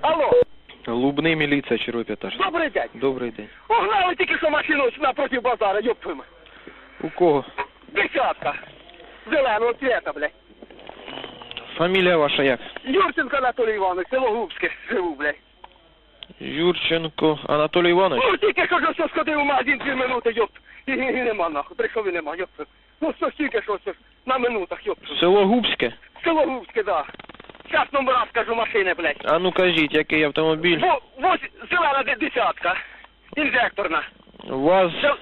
Алло, Лубний міліція, червий п'ятаж. добрий день. Добрий день. Огнали тільки що машину напроти базара, ёб твою мать. У кого? Десятка. Зеленого цвета, блядь. Фамілія ваша як? Юрченко Анатолій Іванович, село Губське, живу, блядь. Юрченко Анатолій Іванович? Ну, тільки що що сходив у магазин дві минути, ёб. І, і, і нема, нахуй. Прийшов і нема, ёб. твою. Ну, що ж тільки що, що ж, на минутах, ёб. твою. Село Губське? Село Губське, да. Зараз номера скажу машини, блядь. А ну кажіть, який автомобіль? Во, вось, зелена де- десятка. Інжекторна. ВАЗ Це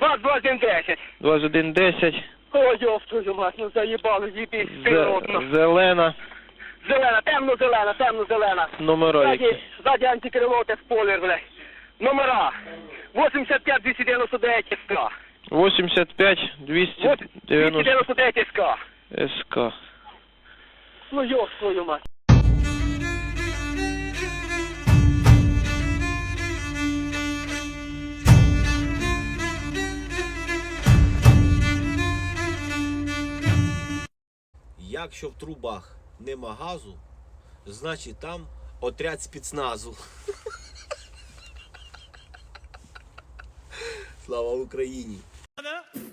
ВАЗ-2110. 2110, Ой, ёб твою мать, ну заїбали, їбіть, зе- зелена, Зелена, темно-зелена, темно-зелена. номера які? ззаді антикрилоте спойлер, блядь. Номера. 85 299 СК. 85 Вот 290 299 СК. Ну ёб твою мать. Якщо в трубах нема газу, значить там отряд спецназу. Слава Україні! А ну,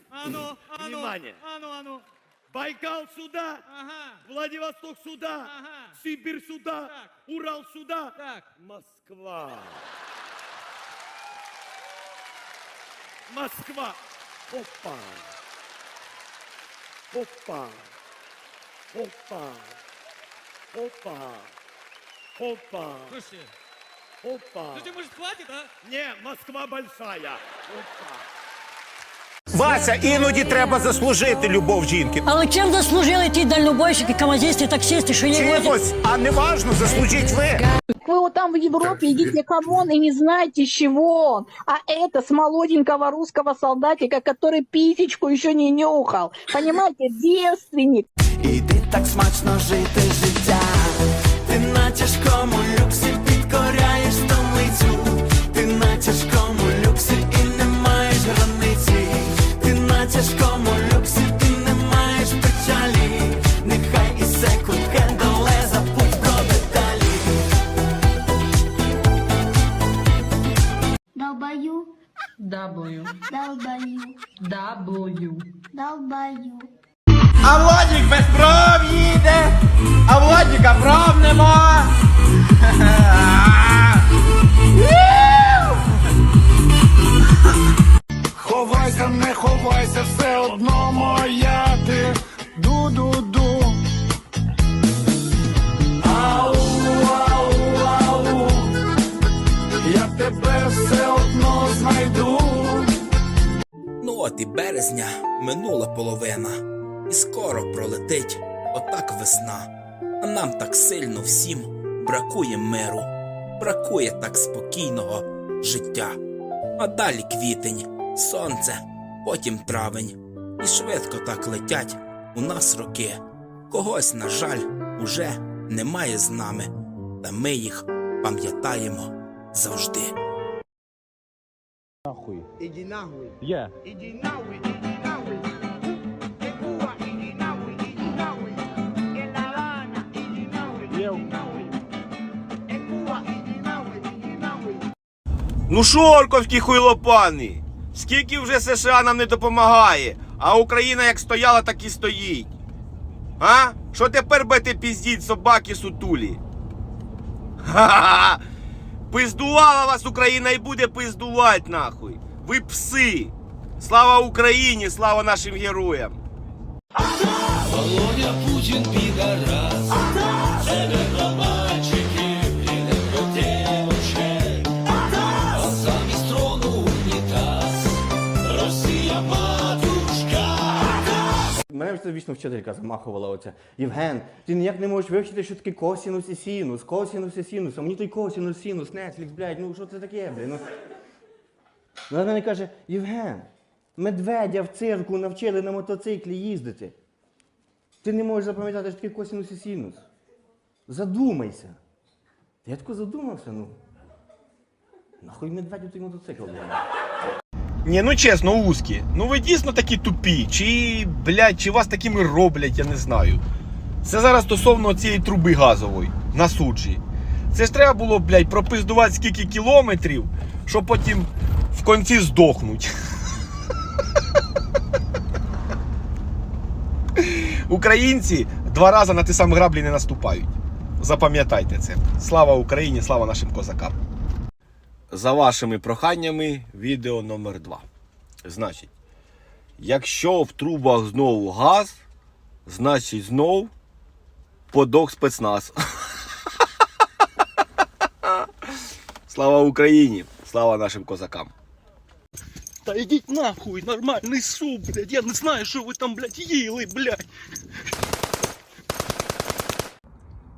а ну, Внимание. Байкал сюда, Владивосток сюда, Сибирь сюда, Урал сюда, Москва. Москва. Опа. Опа. Опа. Опа. Опа. Слушайте, Опа. слушайте, может хватит, а? Не, Москва большая. Опа. Вася, іноді треба заслужити любов жінки. Але чим заслужили ті дальнобойщики, камазісти, таксисти, що їх возять? Чимось, а не важно, заслужіть ви. Вы вот там в Европе едите хамон и не знаете, с чего он. А это с молоденького русского солдатика, который писечку еще не нюхал. Понимаете, девственник. І ти так смачно жити життя. Долбаю, W. долбаю, W. долбаю. А Владик без прав їде, а Владіка прав нема. Березня минула половина, і скоро пролетить отак весна. А нам так сильно всім бракує миру, бракує так спокійного життя. А далі квітень, сонце, потім травень, і швидко так летять у нас роки. Когось, на жаль, уже немає з нами, та ми їх пам'ятаємо завжди. Ну шорковські хуйлопани! Скільки вже США нам не допомагає, а Україна як стояла, так і стоїть. А? Що тепер будете піздіть собаки сутулі? Ха-ха-ха! Пиздувала вас Україна і буде пиздувати нахуй. Ви пси! Слава Україні, слава нашим героям! Володя Путін Мене це вічно вчителька замахувала оця. Євген, ти ніяк не можеш вивчити, що таке косінус і синус, косінус і синус, а мені той косінус, синус, Netflix, блядь, ну що це таке, блядь? Ну. Вона мене каже, Євген, медведя в цирку навчили на мотоциклі їздити. Ти не можеш запам'ятати, що таке косінус і синус. Задумайся. Я тако задумався, ну. Нахуй медведю той мотоцикл. Ні, ну чесно, узкі. Ну ви дійсно такі тупі. Чи, блядь, чи вас такими роблять, я не знаю. Це зараз стосовно цієї труби газової на суджі. Це ж треба було, блядь, пропиздувати скільки кілометрів, щоб потім в кінці здохнуть. Українці два рази на ті самі граблі не наступають. Запам'ятайте це. Слава Україні, слава нашим козакам. За вашими проханнями, відео номер 2 Значить, якщо в трубах знову газ, значить знов подох спецназ. Слава Україні! Слава нашим козакам! Да ідіть нахуй, нормальний суп, блядь. Я не знаю, що ви там, блядь, їли, блядь.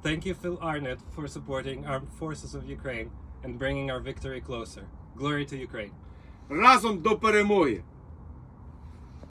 Thank you, Phil Arnett, for supporting armed forces of Ukraine and bringing our victory closer. Glory to Ukraine. Разом до перемоги!